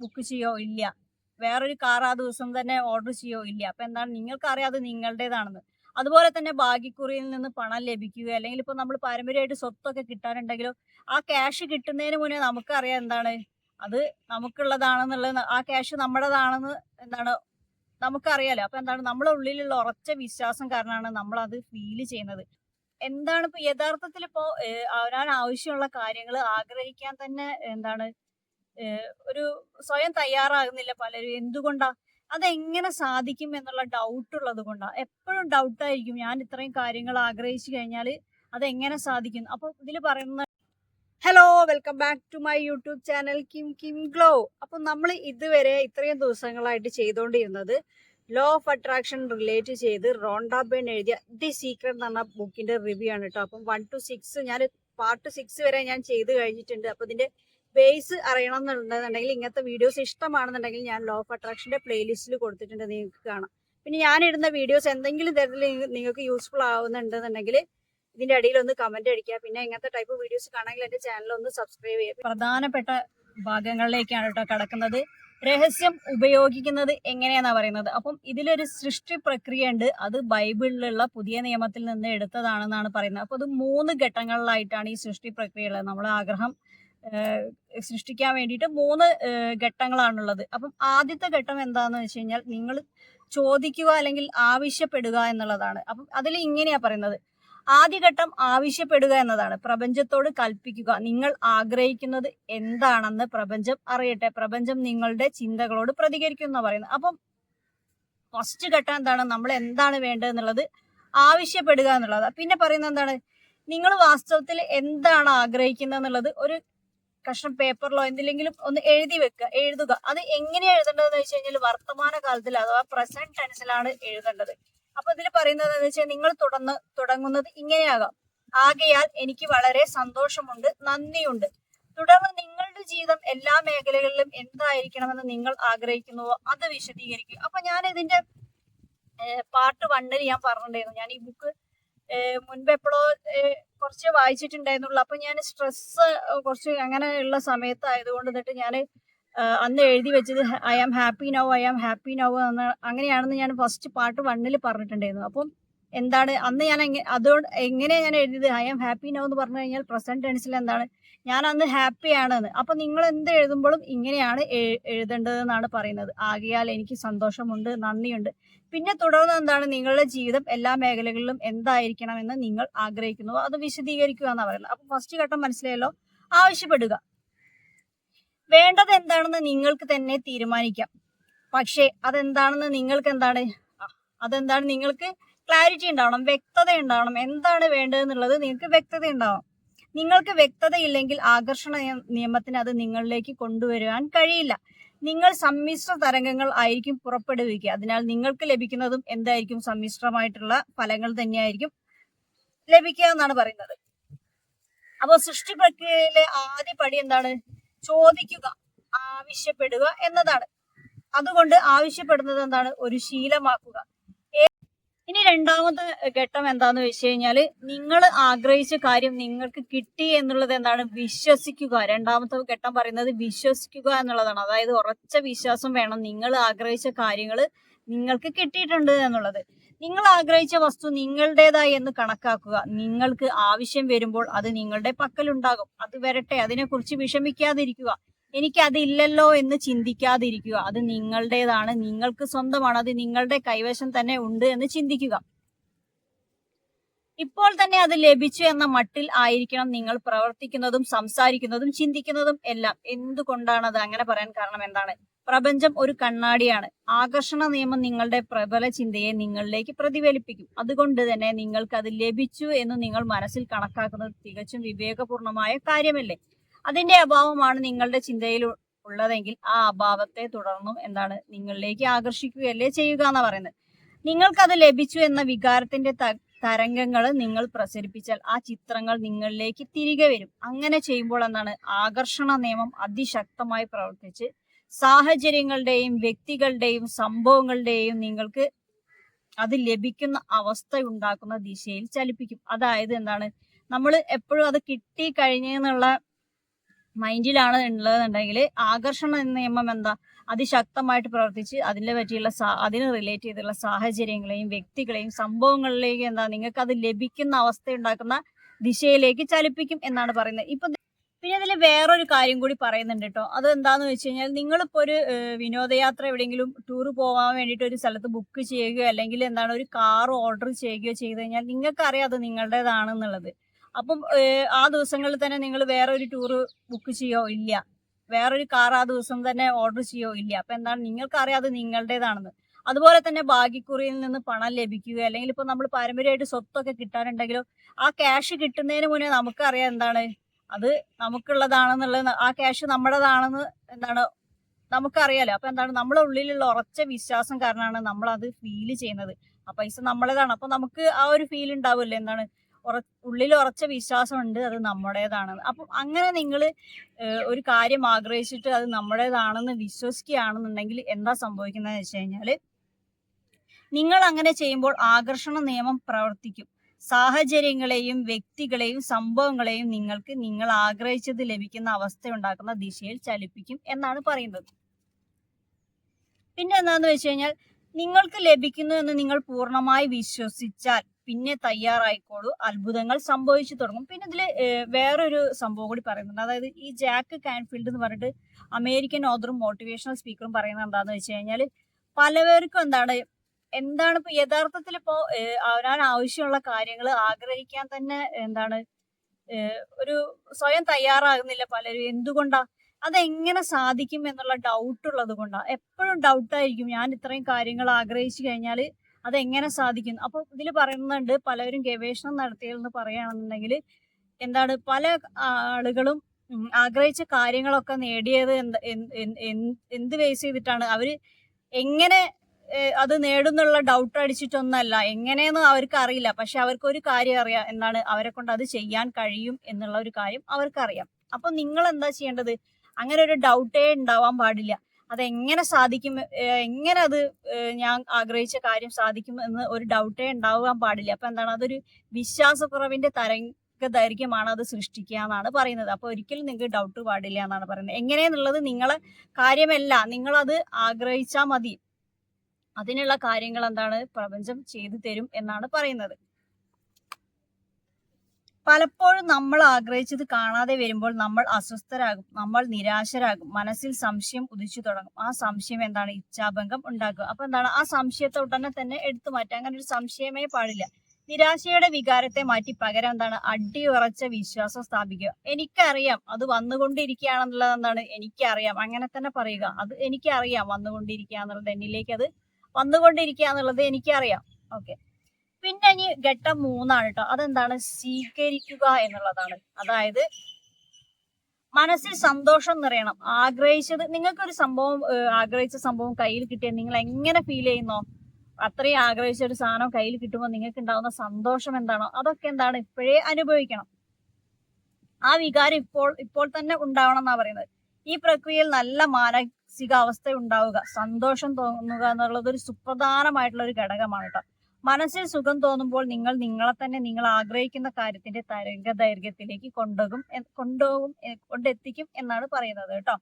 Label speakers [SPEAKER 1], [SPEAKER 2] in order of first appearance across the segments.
[SPEAKER 1] Book ചെയ്യോ ഇല്ല. വേറൊരു കാർ ആ ദിവസം തന്നെ ഓർഡർ ചെയ്യോ ഇല്ല. അപ്പൊ എന്താണ് നിങ്ങൾക്ക് അത് നിങ്ങളുടേതാണെന്ന്. അതുപോലെ തന്നെ ഭാഗ്യക്കുറിയിൽ നിന്ന് പണം ലഭിക്കുക അല്ലെങ്കിൽ ഇപ്പൊ നമ്മൾ പാരമ്പര്യമായിട്ട് സ്വത്തൊക്കെ കിട്ടാനുണ്ടെങ്കിലോ ആ ക്യാഷ് കിട്ടുന്നതിന് മുന്നേ നമുക്കറിയാം എന്താണ്? അത് നമുക്കുള്ളതാണെന്നുള്ളത് ആ ക്യാഷ് നമ്മുടേതാണെന്ന് എന്താണ് നമുക്കറിയാലോ. അപ്പൊ എന്താണ്? നമ്മളെ ഉള്ളിലുള്ള ഉറച്ച വിശ്വാസം കാരണമാണ് നമ്മൾ അത് ഫീൽ ചെയ്യുന്നത്. എന്താണ് ഇപ്പൊ യഥാർത്ഥത്തിൽ ഇപ്പോ അവരാൻ ആവശ്യമുള്ള കാര്യങ്ങൾ ആഗ്രഹിക്കാൻ തന്നെ എന്താണ് ഒരു സ്വയം തയ്യാറാകുന്നില്ല പലരും. എന്തുകൊണ്ടാ? അതെങ്ങനെ സാധിക്കും എന്നുള്ള ഡൗട്ട് ഉള്ളത് കൊണ്ടാ. എപ്പോഴും ഡൗട്ട് ആയിരിക്കും. ഞാൻ ഇത്രയും കാര്യങ്ങൾ ആഗ്രഹിച്ചു കഴിഞ്ഞാൽ അതെങ്ങനെ സാധിക്കും? അപ്പൊ ഇതിൽ പറയുന്ന hello welcome back to my YouTube channel Kim Kim glow അപ്പൊ നമ്മൾ ഇതുവരെ ഇത്രയും ദിവസങ്ങളായിട്ട് ചെയ്തുകൊണ്ടിരുന്നത് ലോ ഓഫ് അട്രാക്ഷൻ റിലേറ്റ് ചെയ്ത് റോണ്ട ബേൺ എഴുതിയ ദി സീക്രട്ട് എന്ന് പറഞ്ഞ ബുക്കിന്റെ റിവ്യൂ ആണ് കേട്ടോ. അപ്പം വൺ ടു സിക്സ് ഞാൻ പാർട്ട് സിക്സ് വരെ ഞാൻ ചെയ്ത് കഴിഞ്ഞിട്ടുണ്ട്. അപ്പൊ ഇതിന്റെ ബേസ് അറിയണം എന്നുണ്ടെന്നുണ്ടെങ്കിൽ ഇങ്ങനത്തെ വീഡിയോസ് ഇഷ്ടമാണെന്നുണ്ടെങ്കിൽ ഞാൻ ലോ ഓഫ് അട്രാക്ഷന്റെ പ്ലേലിസ്റ്റിൽ കൊടുത്തിട്ടുണ്ട് നിങ്ങൾക്ക് കാണാം. പിന്നെ ഞാൻ ഇടുന്ന വീഡിയോസ് എന്തെങ്കിലും തരത്തിൽ നിങ്ങൾക്ക് യൂസ്ഫുൾ ആവുന്നുണ്ടെന്നുണ്ടെങ്കിൽ ഇതിന്റെ അടിയിൽ ഒന്ന് കമന്റ് അടിക്കുക. പിന്നെ ഇങ്ങനത്തെ ടൈപ്പ് വീഡിയോസ് കാണാമെങ്കിൽ എന്റെ ചാനൽ ഒന്ന് സബ്സ്ക്രൈബ് ചെയ്യുക. പ്രധാനപ്പെട്ട ഭാഗങ്ങളിലേക്കാണ് കേട്ടോ കിടക്കുന്നത്. രഹസ്യം ഉപയോഗിക്കുന്നത് എങ്ങനെയാണെന്നാണ് പറയുന്നത്? അപ്പം ഇതിലൊരു സൃഷ്ടി പ്രക്രിയ ഉണ്ട് അത് ബൈബിളിലുള്ള പുതിയ നിയമത്തിൽ നിന്ന് എടുത്തതാണെന്നാണ് പറയുന്നത്. അപ്പോൾ അത് മൂന്ന് ഘട്ടങ്ങളിലായിട്ടാണ് ഈ സൃഷ്ടി പ്രക്രിയ ഉള്ളത് നമ്മൾ ആഗ്രഹം സൃഷ്ടിക്കാൻ വേണ്ടിയിട്ട് മൂന്ന് ഘട്ടങ്ങളാണുള്ളത്. അപ്പം ആദ്യത്തെ ഘട്ടം എന്താണെന്ന് വെച്ച് കഴിഞ്ഞാൽ നിങ്ങൾ ചോദിക്കുക അല്ലെങ്കിൽ ആവശ്യപ്പെടുക എന്നുള്ളതാണ്. അപ്പം അതിൽ ഇങ്ങനെയാ പറയുന്നത്. ആദ്യഘട്ടം ആവശ്യപ്പെടുക എന്നതാണ്. പ്രപഞ്ചത്തോട് കൽപ്പിക്കുക. നിങ്ങൾ ആഗ്രഹിക്കുന്നത് എന്താണെന്ന് പ്രപഞ്ചം അറിയട്ടെ. പ്രപഞ്ചം നിങ്ങളുടെ ചിന്തകളോട് പ്രതികരിക്കും എന്നാ പറയുന്നത്. അപ്പം ഫസ്റ്റ് ഘട്ടം എന്താണ്? നമ്മൾ എന്താണ് വേണ്ടത് എന്നുള്ളത് ആവശ്യപ്പെടുക എന്നുള്ളത് പിന്നെ പറയുന്നത് എന്താണ്? നിങ്ങൾ വാസ്തവത്തിൽ എന്താണ് ആഗ്രഹിക്കുന്നത് എന്നുള്ളത് ഒരു കഷ്ണം പേപ്പറിലോ എന്തിലെങ്കിലും ഒന്ന് എഴുതി വെക്കുക എഴുതുക. അത് എങ്ങനെ എഴുതേണ്ടതെന്ന് വെച്ച് കഴിഞ്ഞാൽ വർത്തമാന കാലത്തിൽ അഥവാ പ്രസന്റ് ടെൻസിലാണ് എഴുതേണ്ടത്. അപ്പൊ ഇതിൽ പറയുന്നത് എന്ന് വെച്ചാൽ നിങ്ങൾ തുടർന്ന് തുടങ്ങുന്നത് ഇങ്ങനെയാകാം. ആകയാൽ എനിക്ക് വളരെ സന്തോഷമുണ്ട് നന്ദിയുണ്ട്. തുടർന്ന് നിങ്ങളുടെ ജീവിതം എല്ലാ മേഖലകളിലും എന്തായിരിക്കണമെന്ന് നിങ്ങൾ ആഗ്രഹിക്കുന്നുവോ അത് വിശദീകരിക്കുക. അപ്പൊ ഞാൻ ഇതിന്റെ പാർട്ട് വണ്ണിൽ ഞാൻ പറഞ്ഞിട്ടുണ്ടായിരുന്നു. ഞാൻ ഈ ബുക്ക് മുൻപ് എപ്പോഴോ കുറച്ച് വായിച്ചിട്ടുണ്ടായിരുന്നുള്ളൂ. അപ്പൊ ഞാൻ സ്ട്രെസ് കുറച്ച് അങ്ങനെ ഉള്ള സമയത്തായതുകൊണ്ട് എന്നിട്ട് ഞാൻ അന്ന് എഴുതി വെച്ചത് I am happy now I am happy now എന്ന് അങ്ങനെയാണെന്ന് ഞാൻ ഫസ്റ്റ് പാട്ട് വണ്ണിൽ പറഞ്ഞിട്ടുണ്ടായിരുന്നു. അപ്പം എന്താണ് അന്ന് ഞാൻ അതുകൊണ്ട് എങ്ങനെയാണ് ഞാൻ എഴുതിയത്? ഐ ആം ഹാപ്പി നൗ എന്ന് പറഞ്ഞു കഴിഞ്ഞാൽ പ്രസന്റ് ടെൻസിൽ എന്താണ് ഞാൻ അന്ന് ഹാപ്പി ആണെന്ന്. അപ്പൊ നിങ്ങൾ എന്ത് എഴുതുമ്പോഴും ഇങ്ങനെയാണ് എഴുതേണ്ടതെന്നാണ് പറയുന്നത്. ആകിയാൽ എനിക്ക് സന്തോഷമുണ്ട് നന്ദിയുണ്ട്. പിന്നെ തുടർന്ന് എന്താണ് നിങ്ങളുടെ ജീവിതം എല്ലാ മേഖലകളിലും എന്തായിരിക്കണം എന്ന് നിങ്ങൾ ആഗ്രഹിക്കുന്നു. അത് വിശദീകരിക്കുക എന്നാണ് പറയുന്നത്. അപ്പൊ ഫസ്റ്റ് ഘട്ടം മനസ്സിലായല്ലോ? ആവശ്യപ്പെടുക. വേണ്ടത് എന്താണെന്ന് നിങ്ങൾക്ക് തന്നെ തീരുമാനിക്കാം. പക്ഷേ അതെന്താണെന്ന് നിങ്ങൾക്ക് എന്താണ്? അതെന്താണ് നിങ്ങൾക്ക് ക്ലാരിറ്റി ഉണ്ടാവണം വ്യക്തത ഉണ്ടാവണം. എന്താണ് വേണ്ടതെന്നുള്ളത് നിങ്ങൾക്ക് വ്യക്തത ഉണ്ടാവണം. നിങ്ങൾക്ക് വ്യക്തത ഇല്ലെങ്കിൽ ആകർഷണ നിയമത്തിന് അത് നിങ്ങളിലേക്ക് കൊണ്ടുവരുവാൻ കഴിയില്ല. നിങ്ങൾ സമ്മിശ്ര തരംഗങ്ങൾ ആയിരിക്കും പുറപ്പെടുവിക്കുക. അതിനാൽ നിങ്ങൾക്ക് ലഭിക്കുന്നതും എന്തായിരിക്കും? സമ്മിശ്രമായിട്ടുള്ള ഫലങ്ങൾ തന്നെയായിരിക്കും ലഭിക്കുക എന്നാണ് പറയുന്നത്. അപ്പോൾ സൃഷ്ടി പ്രക്രിയയിലെ ആദ്യ പടി എന്താണ്? ചോദിക്കുക ആവശ്യപ്പെടുക എന്നതാണ്. അതുകൊണ്ട് ആവശ്യപ്പെടുന്നത് എന്താണ്? ഒരു ശീലമാക്കുക. ഇനി രണ്ടാമത്തെ ഘട്ടം എന്താന്ന് വെച്ച് കഴിഞ്ഞാൽ നിങ്ങൾ ആഗ്രഹിച്ച കാര്യം നിങ്ങൾക്ക് കിട്ടി എന്നുള്ളത് എന്താണ്? വിശ്വസിക്കുക. രണ്ടാമത്തെ ഘട്ടം പറയുന്നത് വിശ്വസിക്കുക എന്നുള്ളതാണ്. അതായത് ഉറച്ച വിശ്വാസം വേണം. നിങ്ങൾ ആഗ്രഹിച്ച കാര്യങ്ങൾ നിങ്ങൾക്ക് കിട്ടിയിട്ടുണ്ട് എന്നുള്ളത്. നിങ്ങൾ ആഗ്രഹിച്ച വസ്തു നിങ്ങളുടേതായി എന്ന് കണക്കാക്കുക. നിങ്ങൾക്ക് ആവശ്യം വരുമ്പോൾ അത് നിങ്ങളുടെ പക്കലുണ്ടാകും. അത് വരട്ടെ. അതിനെക്കുറിച്ച് വിഷമിക്കാതിരിക്കുക. എനിക്ക് അതില്ലല്ലോ എന്ന് ചിന്തിക്കാതിരിക്കുക. അത് നിങ്ങളുടേതാണ്. നിങ്ങൾക്ക് സ്വന്തമാണ്. അത് നിങ്ങളുടെ കൈവശം തന്നെ ഉണ്ട് എന്ന് ചിന്തിക്കുക. ഇപ്പോൾ തന്നെ അത് ലഭിച്ചു എന്ന മട്ടിൽ ആയിരിക്കണം നിങ്ങൾ പ്രവർത്തിക്കുന്നതും സംസാരിക്കുന്നതും ചിന്തിക്കുന്നതും എല്ലാം. എന്തുകൊണ്ടാണ് അത് അങ്ങനെ പറയാൻ കാരണം എന്താണ്? പ്രപഞ്ചം ഒരു കണ്ണാടിയാണ്. ആകർഷണ നിയമം നിങ്ങളുടെ പ്രബല ചിന്തയെ നിങ്ങളിലേക്ക് പ്രതിഫലിപ്പിക്കും. അതുകൊണ്ട് തന്നെ നിങ്ങൾക്ക് അത് ലഭിച്ചു എന്ന് നിങ്ങൾ മനസ്സിൽ കണക്കാക്കുന്നത് തികച്ചും വിവേകപൂർണമായ കാര്യമല്ലേ? അതിന്റെ അഭാവമാണ് നിങ്ങളുടെ ചിന്തയിൽ ഉള്ളതെങ്കിൽ ആ അഭാവത്തെ തുടർന്നും എന്താണ് നിങ്ങളിലേക്ക് ആകർഷിക്കുകയല്ലേ ചെയ്യുക എന്നാ പറയുന്നത്. നിങ്ങൾക്കത് ലഭിച്ചു എന്ന വികാരത്തിന്റെ തരംഗങ്ങൾ നിങ്ങൾ പ്രസരിപ്പിച്ചാൽ ആ ചിത്രങ്ങൾ നിങ്ങളിലേക്ക് തിരികെ വരും. അങ്ങനെ ചെയ്യുമ്പോൾ എന്താണ് ആകർഷണ നിയമം അതിശക്തമായി പ്രവർത്തിച്ച് സാഹചര്യങ്ങളുടെയും വ്യക്തികളുടെയും സംഭവങ്ങളുടെയും നിങ്ങൾക്ക് അത് ലഭിക്കുന്ന അവസ്ഥ ഉണ്ടാക്കുന്ന ദിശയിൽ ചലിപ്പിക്കും. അതായത് എന്താണ് നമ്മൾ എപ്പോഴും അത് കിട്ടി കഴിഞ്ഞെന്നുള്ള മൈൻഡിലാണ് ഉള്ളതെന്നുണ്ടെങ്കിൽ ആകർഷണ നിയമം എന്താ? അതിശക്തമായിട്ട് പ്രവർത്തിച്ച് അതിനെ പറ്റിയുള്ള അതിന് റിലേറ്റ് ചെയ്തുള്ള സാഹചര്യങ്ങളെയും വ്യക്തികളെയും സംഭവങ്ങളിലേക്ക് എന്താ നിങ്ങൾക്ക് അത് ലഭിക്കുന്ന അവസ്ഥ ഉണ്ടാക്കുന്ന ദിശയിലേക്ക് ചലിപ്പിക്കും എന്നാണ് പറയുന്നത്. ഇപ്പൊ പിന്നെ ഇതിൽ വേറൊരു കാര്യം കൂടി പറയുന്നുണ്ട് കേട്ടോ അത് എന്താന്ന് വെച്ച് കഴിഞ്ഞാൽ നിങ്ങളിപ്പോ ഒരു വിനോദയാത്ര എവിടെയെങ്കിലും ടൂർ പോകാൻ വേണ്ടിയിട്ട് ഒരു സ്ഥലത്ത് ബുക്ക് ചെയ്യുകയോ അല്ലെങ്കിൽ എന്താണ് ഒരു കാർ ഓർഡർ ചെയ്യുകയോ ചെയ്ത് കഴിഞ്ഞാൽ നിങ്ങൾക്കറിയാം അത് നിങ്ങളുടേതാണെന്നുള്ളത്. അപ്പം ആ ദിവസങ്ങളിൽ തന്നെ നിങ്ങൾ വേറെ ഒരു ടൂർ ബുക്ക് ചെയ്യോ ഇല്ല? വേറൊരു കാർ ആ ദിവസം തന്നെ ഓർഡർ ചെയ്യോ ഇല്ല? അപ്പൊ എന്താണ് നിങ്ങൾക്ക് അറിയാം അത് നിങ്ങളുടേതാണെന്ന്. അതുപോലെ തന്നെ ഭാഗ്യക്കുറിയിൽ നിന്ന് പണം ലഭിക്കുക അല്ലെങ്കിൽ ഇപ്പൊ നമ്മൾ പാരമ്പര്യമായിട്ട് സ്വത്തൊക്കെ കിട്ടാനുണ്ടെങ്കിലോ ആ ക്യാഷ് കിട്ടുന്നതിന് മുന്നേ നമുക്കറിയാം എന്താണ്? അത് നമുക്കുള്ളതാണെന്നുള്ളത് ആ ക്യാഷ് നമ്മുടേതാണെന്ന് എന്താണ് നമുക്കറിയാലോ. അപ്പൊ എന്താണ് നമ്മളെ ഉള്ളിലുള്ള ഉറച്ച വിശ്വാസം കാരണമാണ് നമ്മൾ അത് ഫീൽ ചെയ്യുന്നത്. ആ പൈസ നമ്മളേതാണ് അപ്പൊ നമുക്ക് ആ ഒരു ഫീൽ ഉണ്ടാവുമല്ലോ എന്താണ്? ഉള്ളിൽ ഉറച്ച വിശ്വാസമുണ്ട് അത് നമ്മുടേതാണ്. അപ്പം അങ്ങനെ നിങ്ങൾ ഒരു കാര്യം ആഗ്രഹിച്ചിട്ട് അത് നമ്മുടേതാണെന്ന് വിശ്വസിക്കുകയാണെന്നുണ്ടെങ്കിൽ എന്താ സംഭവിക്കുന്നത് വെച്ച് കഴിഞ്ഞാൽ നിങ്ങൾ അങ്ങനെ ചെയ്യുമ്പോൾ ആകർഷണ നിയമം പ്രവർത്തിക്കും. സാഹചര്യങ്ങളെയും വ്യക്തികളെയും സംഭവങ്ങളെയും നിങ്ങൾക്ക് നിങ്ങൾ ആഗ്രഹിച്ചത് ലഭിക്കുന്ന അവസ്ഥ ഉണ്ടാക്കുന്ന ദിശയിൽ ചലിപ്പിക്കും എന്നാണ് പറയുന്നത്. പിന്നെ എന്താന്ന് വെച്ച് കഴിഞ്ഞാൽ നിങ്ങൾക്ക് ലഭിക്കുന്നു എന്ന് നിങ്ങൾ പൂർണമായി വിശ്വസിച്ചാൽ പിന്നെ തയ്യാറായിക്കോളൂ. അത്ഭുതങ്ങൾ സംഭവിച്ചു തുടങ്ങും. പിന്നെ ഇതിൽ വേറൊരു സംഭവം കൂടി പറയുന്നുണ്ട്. അതായത് ഈ ജാക്ക് കാൻഫീൽഡ് എന്ന് പറഞ്ഞിട്ട് അമേരിക്കൻ ഓതറും മോട്ടിവേഷണൽ സ്പീക്കറും പറയുന്നത് എന്താണെന്ന് വെച്ച് കഴിഞ്ഞാൽ പലവർക്കും എന്താണ് എന്താണ് ഇപ്പൊ യഥാർത്ഥത്തിൽ ഇപ്പോ അവരാൻ ആവശ്യമുള്ള കാര്യങ്ങൾ ആഗ്രഹിക്കാൻ തന്നെ എന്താണ് ഒരു സ്വയം തയ്യാറാകുന്നില്ല പലരും. എന്തുകൊണ്ടാ? അതെങ്ങനെ സാധിക്കും എന്നുള്ള ഡൗട്ട് ഉള്ളത് കൊണ്ടാ. എപ്പോഴും ഡൗട്ടായിരിക്കും ഞാൻ ഇത്രയും കാര്യങ്ങൾ ആഗ്രഹിച്ചു കഴിഞ്ഞാൽ അതെങ്ങനെ സാധിക്കുന്നു? അപ്പൊ ഇതിൽ പറയുന്നുണ്ട് പലരും ഗവേഷണം നടത്തിയെന്ന് പറയുകയാണെന്നുണ്ടെങ്കിൽ എന്താണ് പല ആളുകളും ആഗ്രഹിച്ച കാര്യങ്ങളൊക്കെ നേടിയത് എന്ത് എന്ത് ബേസ് ചെയ്തിട്ടാണ്? അവർ എങ്ങനെ അത് നേടുന്നുള്ള ഡൗട്ട് അടിച്ചിട്ടൊന്നല്ല. എങ്ങനെയെന്ന് അവർക്ക് അറിയില്ല പക്ഷെ അവർക്ക് ഒരു കാര്യം അറിയാം. എന്താണ്? അവരെ കൊണ്ട് അത് ചെയ്യാൻ കഴിയും എന്നുള്ള ഒരു കാര്യം അവർക്കറിയാം. അപ്പൊ നിങ്ങൾ എന്താ ചെയ്യേണ്ടത്? അങ്ങനെ ഒരു ഡൗട്ടേ ഉണ്ടാവാൻ പാടില്ല. അതെങ്ങനെ സാധിക്കും എങ്ങനെ അത് ഞാൻ ആഗ്രഹിച്ച കാര്യം സാധിക്കും എന്ന് ഒരു ഡൗട്ടേ ഉണ്ടാവാൻ പാടില്ല. അപ്പൊ എന്താണ്? അതൊരു വിശ്വാസക്കുറവിന്റെ തരംഗ ദൈർഘ്യമാണ് അത് സൃഷ്ടിക്കുക എന്നാണ് പറയുന്നത്. അപ്പൊ ഒരിക്കലും നിങ്ങൾക്ക് ഡൗട്ട് പാടില്ല എന്നാണ് പറയുന്നത്. എങ്ങനെയെന്നുള്ളത് നിങ്ങളെ കാര്യമല്ല. നിങ്ങളത് ആഗ്രഹിച്ചാൽ മതി. അതിനുള്ള കാര്യങ്ങൾ എന്താണ്? പ്രപഞ്ചം ചെയ്തു തരും എന്നാണ് പറയുന്നത്. പലപ്പോഴും നമ്മൾ ആഗ്രഹിച്ചത് കാണാതെ വരുമ്പോൾ നമ്മൾ അസ്വസ്ഥരാകും നമ്മൾ നിരാശരാകും മനസ്സിൽ സംശയം ഉദിച്ചു തുടങ്ങും. ആ സംശയം എന്താണ്? ഇച്ഛാഭംഗം ഉണ്ടാക്കുക. അപ്പൊ എന്താണ്? ആ സംശയത്തെ ഉടനെ തന്നെ എടുത്തു മാറ്റുക. അങ്ങനെ ഒരു സംശയമേ പാടില്ല. നിരാശയുടെ വികാരത്തെ മാറ്റി പകരം എന്താണ്? അടിയുറച്ച വിശ്വാസം സ്ഥാപിക്കുക. എനിക്കറിയാം അത് വന്നുകൊണ്ടിരിക്കുകയാണെന്നുള്ളത് എന്താണ്? എനിക്കറിയാം. അങ്ങനെ തന്നെ പറയുക. അത് എനിക്കറിയാം വന്നുകൊണ്ടിരിക്കുക എന്നുള്ളത് എന്നിലേക്ക് അത് വന്നുകൊണ്ടിരിക്കുക എന്നുള്ളത് എനിക്കറിയാം. ഓക്കെ. പിന്നെ ഇനി ഘട്ടം മൂന്നാണ് കേട്ടോ അതെന്താണ്? സ്വീകരിക്കുക എന്നുള്ളതാണ്. അതായത് മനസ്സിൽ സന്തോഷം നിറയണം. ആഗ്രഹിച്ചത് നിങ്ങൾക്കൊരു സംഭവം ആഗ്രഹിച്ച സംഭവം കയ്യിൽ കിട്ടിയാൽ നിങ്ങൾ എങ്ങനെ ഫീൽ ചെയ്യുന്നോ അത്രയും ആഗ്രഹിച്ച ഒരു സാധനം കയ്യിൽ കിട്ടുമ്പോൾ നിങ്ങൾക്ക് ഉണ്ടാവുന്ന സന്തോഷം എന്താണോ അതൊക്കെ എന്താണ്? ഇപ്പോഴേ അനുഭവിക്കണം. ആ വികാരം ഇപ്പോൾ ഇപ്പോൾ തന്നെ ഉണ്ടാവണം എന്നാ പറയുന്നത്. ഈ പ്രക്രിയയിൽ നല്ല മാനസികാവസ്ഥ ഉണ്ടാവുക സന്തോഷം തോന്നുക എന്നുള്ളത് ഒരു സുപ്രധാനമായിട്ടുള്ള ഒരു ഘടകമാണ് കേട്ടോ മനസ്സിൽ സുഖം തോന്നുമ്പോൾ നിങ്ങൾ നിങ്ങളെ തന്നെ നിങ്ങൾ ആഗ്രഹിക്കുന്ന കാര്യത്തിന്റെ തരംഗ ദൈർഘ്യത്തിലേക്ക് കൊണ്ടുപോകും കൊണ്ടുപോകും കൊണ്ടെത്തിക്കും എന്നാണ് പറയുന്നത് കേട്ടോ.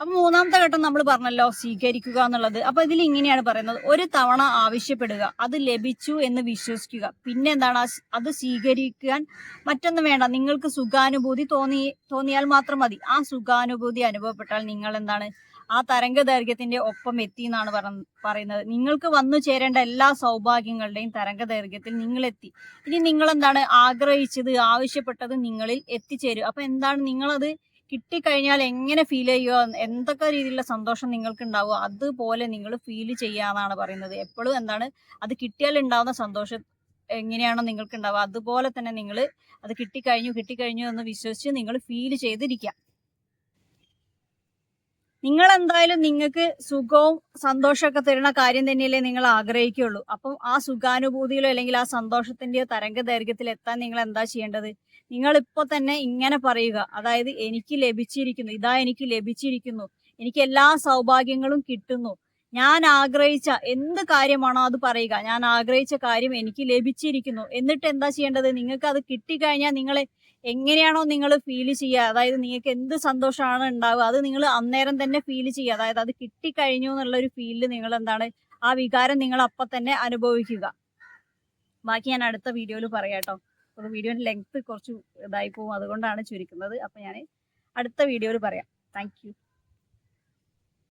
[SPEAKER 1] അപ്പൊ മൂന്നാമത്തെ ഘട്ടം നമ്മൾ പറഞ്ഞല്ലോ സ്വീകരിക്കുക എന്നുള്ളത്. അപ്പൊ ഇതിൽ ഇങ്ങനെയാണ് പറയുന്നത്. ഒരു തവണ ആവശ്യപ്പെടുക അത് ലഭിച്ചു എന്ന് വിശ്വസിക്കുക. പിന്നെ എന്താണ്? അത് സ്വീകരിക്കാൻ മറ്റൊന്നും വേണ്ട. നിങ്ങൾക്ക് സുഖാനുഭൂതി തോന്നി തോന്നിയാൽ മാത്രം മതി. ആ സുഖാനുഭൂതി അനുഭവപ്പെട്ടാൽ നിങ്ങൾ എന്താണ്? ആ തരംഗ ദൈർഘ്യത്തിന്റെ ഒപ്പം എത്തി എന്നാണ് പറയുന്നത്. നിങ്ങൾക്ക് വന്നു ചേരേണ്ട എല്ലാ സൗഭാഗ്യങ്ങളുടെയും തരംഗ ദൈർഘ്യത്തിൽ നിങ്ങൾ എത്തി. ഇനി നിങ്ങൾ എന്താണ് ആഗ്രഹിച്ചത് ആവശ്യപ്പെട്ടത് നിങ്ങളിൽ എത്തിച്ചേരും. അപ്പൊ എന്താണ്? നിങ്ങളത് കിട്ടിക്കഴിഞ്ഞാൽ എങ്ങനെ ഫീൽ ചെയ്യുക? എന്തൊക്കെ രീതിയിലുള്ള സന്തോഷം നിങ്ങൾക്ക് ഉണ്ടാവുക അതുപോലെ നിങ്ങൾ ഫീൽ ചെയ്യാന്നാണ് പറയുന്നത്. എപ്പോഴും എന്താണ്? അത് കിട്ടിയാൽ ഉണ്ടാവുന്ന സന്തോഷം എങ്ങനെയാണോ നിങ്ങൾക്ക് ഉണ്ടാവുക അതുപോലെ തന്നെ നിങ്ങൾ അത് കിട്ടിക്കഴിഞ്ഞു കിട്ടിക്കഴിഞ്ഞു എന്ന് വിശ്വസിച്ച് നിങ്ങൾ ഫീൽ ചെയ്തിരിക്കുക. നിങ്ങൾ എന്തായാലും നിങ്ങൾക്ക് സുഖവും സന്തോഷമൊക്കെ തരുന്ന കാര്യം തന്നെയല്ലേ നിങ്ങൾ ആഗ്രഹിക്കുള്ളൂ അപ്പം ആ സുഖാനുഭൂതിയിലോ അല്ലെങ്കിൽ ആ സന്തോഷത്തിന്റെയോ തരംഗ ദൈർഘ്യത്തിൽ എത്താൻ നിങ്ങൾ എന്താ ചെയ്യേണ്ടത്? നിങ്ങൾ ഇപ്പൊ തന്നെ ഇങ്ങനെ പറയുക. അതായത് എനിക്ക് ലഭിച്ചിരിക്കുന്നു. ഇതാ എനിക്ക് ലഭിച്ചിരിക്കുന്നു. എനിക്ക് എല്ലാ സൗഭാഗ്യങ്ങളും കിട്ടുന്നു. ഞാൻ ആഗ്രഹിച്ച എന്ത് കാര്യമാണോ അത് പറയുക. ഞാൻ ആഗ്രഹിച്ച കാര്യം എനിക്ക് ലഭിച്ചിരിക്കുന്നു. എന്നിട്ട് എന്താ ചെയ്യേണ്ടത്? നിങ്ങൾക്ക് അത് കിട്ടിക്കഴിഞ്ഞാൽ നിങ്ങൾ എങ്ങനെയാണോ നിങ്ങൾ ഫീൽ ചെയ്യുക. അതായത് നിങ്ങൾക്ക് എന്ത് സന്തോഷമാണ് ഉണ്ടാവുക. അത് നിങ്ങൾ അന്നേരം തന്നെ ഫീൽ ചെയ്യുക. അതായത് അത് കിട്ടിക്കഴിഞ്ഞു എന്നുള്ള ഒരു ഫീലിൽ നിങ്ങൾ എന്താണ് ആ വികാരം നിങ്ങൾ അപ്പം തന്നെ അനുഭവിക്കുക. ബാക്കി ഞാൻ അടുത്ത വീഡിയോയിൽ പറയാട്ടോ കേട്ടോ. വീഡിയോന്റെ ലെങ്ത് കുറച്ച് ഇതായി പോകും. അതുകൊണ്ടാണ് ചുരുക്കുന്നത്. അപ്പം ഞാൻ അടുത്ത വീഡിയോയിൽ പറയാം. താങ്ക്